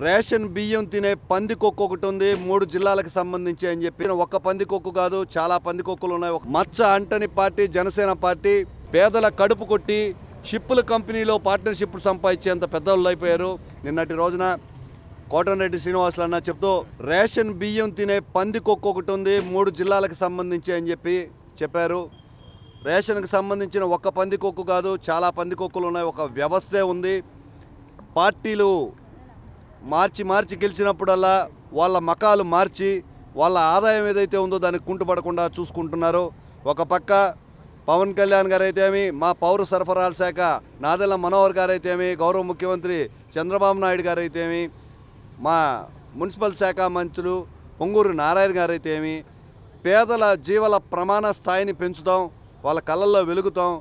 Ration బియ్యం తినే పందికొక్కు ఒకటి ఉంది. మూడు జిల్లాలకు సంబంధించి అని చెప్పి. ఒక్క పందికొక్కు కాదు చాలా పందికొక్కులు ఉన్నాయి. ఒక మచ్చ అంటని పార్టీ జనసేన పార్టీ పేదల కడుపు కొట్టి షిప్పుల కంపెనీలో పార్ట్నర్షిప్ సంపాదించేంత పెద్దవాళ్ళు అయిపోయారు. నిన్నటి రోజున కోటంరెడ్డి శ్రీనివాసులు అన్న చెప్తూ రేషన్ బియ్యం తినే పందికొక్కు ఒకటి ఉంది మూడు జిల్లాలకు సంబంధించి అని చెప్పి చెప్పారు. రేషన్కి సంబంధించిన ఒక్క పందికొక్కు కాదు చాలా పందికొక్కులు ఉన్నాయి. ఒక వ్యవస్థే ఉంది. పార్టీలు మార్చి మార్చి గెలిచినప్పుడల్లా వాళ్ళ మకాలు మార్చి వాళ్ళ ఆదాయం ఏదైతే ఉందో దానికి కుంటుపడకుండా చూసుకుంటున్నారు ఒక పక్క పవన్ కళ్యాణ్ గారు అయితేమి మా పౌర సరఫరాల శాఖ నాదెల్ల మనోహర్ గారు అయితేమి గౌరవ ముఖ్యమంత్రి చంద్రబాబు నాయుడు గారు అయితేమి మా మున్సిపల్ శాఖ మంత్రులు పొంగూరు నారాయణ గారు అయితేమి పేదల జీవల ప్రమాణ స్థాయిని పెంచుతాం వాళ్ళ కళ్ళల్లో వెలుగుతాం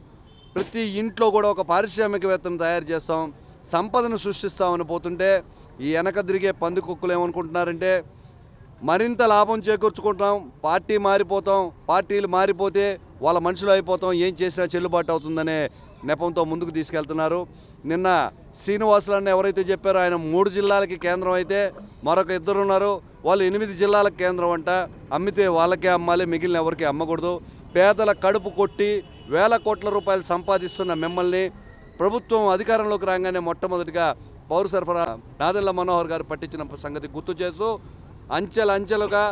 ప్రతి ఇంట్లో కూడా ఒక పారిశ్రామికవేత్తను తయారు చేస్తాం సంపదను సృష్టిస్తామని పోతుంటే ఈ వెనక తిరిగే పందికొక్కులు ఏమనుకుంటున్నారంటే మరింత లాభం చేకూర్చుకుంటాం పార్టీ మారిపోతాం పార్టీలు మారిపోతే వాళ్ళ మనుషులు అయిపోతాం ఏం చేసినా చెల్లుబాటు అవుతుందనే నెపంతో ముందుకు తీసుకెళ్తున్నారు. నిన్న శ్రీనివాసులన్న ఎవరైతే చెప్పారో ఆయన మూడు జిల్లాలకి కేంద్రం అయితే మరొక ఇద్దరు ఉన్నారు. వాళ్ళు ఎనిమిది జిల్లాలకు కేంద్రం అంట. అమ్మితే వాళ్ళకే అమ్మాలి మిగిలిన ఎవరికి అమ్మకూడదు. పేదల కడుపు కొట్టి వేల కోట్ల రూపాయలు సంపాదిస్తున్న మిమ్మల్ని ప్రభుత్వం అధికారంలోకి రాగానే మొట్టమొదటిగా పౌర సరఫరా నాదెల్ల మనోహర్ గారు పట్టించిన సంగతి గుర్తు చేస్తూ అంచెలంచెలుగా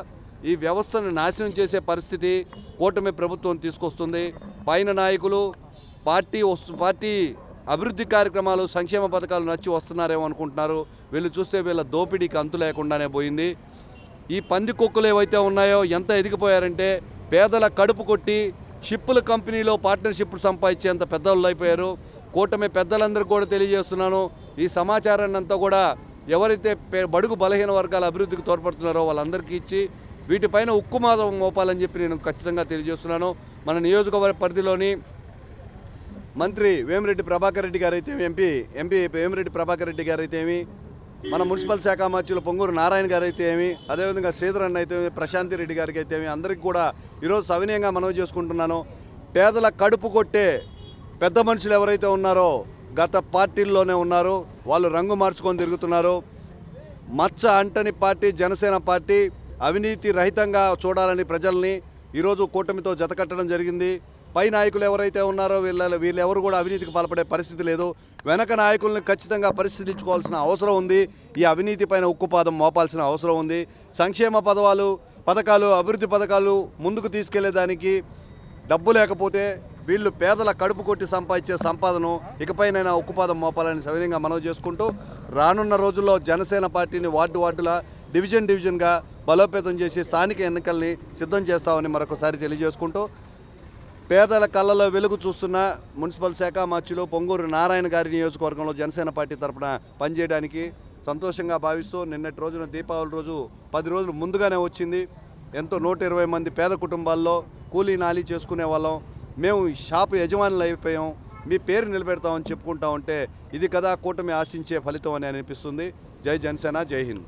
ఈ వ్యవస్థను నాశనం చేసే పరిస్థితి కూటమి ప్రభుత్వం తీసుకొస్తుంది. పైన నాయకులు పార్టీ వస్తు పార్టీ అభివృద్ధి కార్యక్రమాలు సంక్షేమ పథకాలు నచ్చి వస్తున్నారేమో అనుకుంటున్నారు. వీళ్ళు చూస్తే వీళ్ళ దోపిడీకి అంతు లేకుండానే పోయింది. ఈ పంది కుక్కలు ఏవైతే ఉన్నాయో ఎంత ఎదిగిపోయారంటే పేదల కడుపు కొట్టి షిప్పుల కంపెనీలో పార్ట్నర్షిప్ సంపాదించేంత పెద్దవాళ్ళు అయిపోయారు. కూటమి పెద్దలందరూ కూడా తెలియజేస్తున్నాను. ఈ సమాచారాన్ని అంతా కూడా ఎవరైతే బడుగు బలహీన వర్గాల అభివృద్ధికి తోడ్పడుతున్నారో వాళ్ళందరికీ ఇచ్చి వీటిపైన ఉక్కుమాదం మోపాలని చెప్పి నేను ఖచ్చితంగా తెలియజేస్తున్నాను. మన నియోజకవర్గ పరిధిలోని మంత్రి వేమిరెడ్డి ప్రభాకర్ రెడ్డి గారు అయితే ఎంపీ ఎంపీ వేమిరెడ్డి ప్రభాకర్ రెడ్డి గారు అయితేమి మన మున్సిపల్ శాఖ మంత్రులు పొంగూరు నారాయణ గారు అయితే ఏమి అదేవిధంగా శ్రీధరన్ అయితే ఏమి, ప్రశాంతి రెడ్డి గారికి అయితే ఏమి అందరికీ కూడా ఈరోజు సవినయంగా మనవి చేసుకుంటున్నాను. పేదల కడుపు కొట్టే పెద్ద మనుషులు ఎవరైతే ఉన్నారో గత పార్టీల్లోనే ఉన్నారు వాళ్ళు రంగు మార్చుకొని తిరుగుతున్నారు. మచ్చ అంటని పార్టీ జనసేన పార్టీ అవినీతి రహితంగా చూడాలని ప్రజల్ని ఈరోజు కూటమితో జతకట్టడం జరిగింది. పై నాయకులు ఎవరైతే ఉన్నారో వీళ్ళ వీళ్ళెవరు కూడా అవినీతికి పాల్పడే పరిస్థితి లేదు. వెనక నాయకుల్ని ఖచ్చితంగా పరిశీలించుకోవాల్సిన అవసరం ఉంది. ఈ అవినీతి పైన ఉక్కుపాదం మోపాల్సిన అవసరం ఉంది. సంక్షేమ పదవాలు పథకాలు అభివృద్ధి పథకాలు ముందుకు తీసుకెళ్ళేదానికి డబ్బు లేకపోతే వీళ్ళు పేదల కడుపు కొట్టి సంపాదించే సంపాదన ఇకపైనైనా ఉక్కుపాదం మోపాలని సవినయంగా మనవి చేసుకుంటూ రానున్న రోజుల్లో జనసేన పార్టీని వార్డు వార్డుల డివిజన్ డివిజన్గా బలోపేతం చేసి స్థానిక ఎన్నికల్ని సిద్ధం చేస్తామని మరొకసారి తెలియజేసుకుంటూ పేదల కళ్ళలో వెలుగు చూస్తున్న మున్సిపల్ శాఖ మార్చిలో పొంగూరు నారాయణ గారి నియోజకవర్గంలో జనసేన పార్టీ తరఫున పనిచేయడానికి సంతోషంగా భావిస్తూ నిన్నటి రోజున దీపావళి రోజు పది రోజులు ముందుగానే వచ్చింది. ఎంతో నూట ఇరవై మంది పేద కుటుంబాల్లో కూలీ నాలి చేసుకునే వాళ్ళం. మేము షాపు యజమానులు అయిపోయాం. మీ పేరు నిలబెడతామని చెప్పుకుంటా ఉంటే ఇది కదా కూటమి ఆశించే ఫలితం అని అనిపిస్తుంది. జై జనసేన జై హింద్.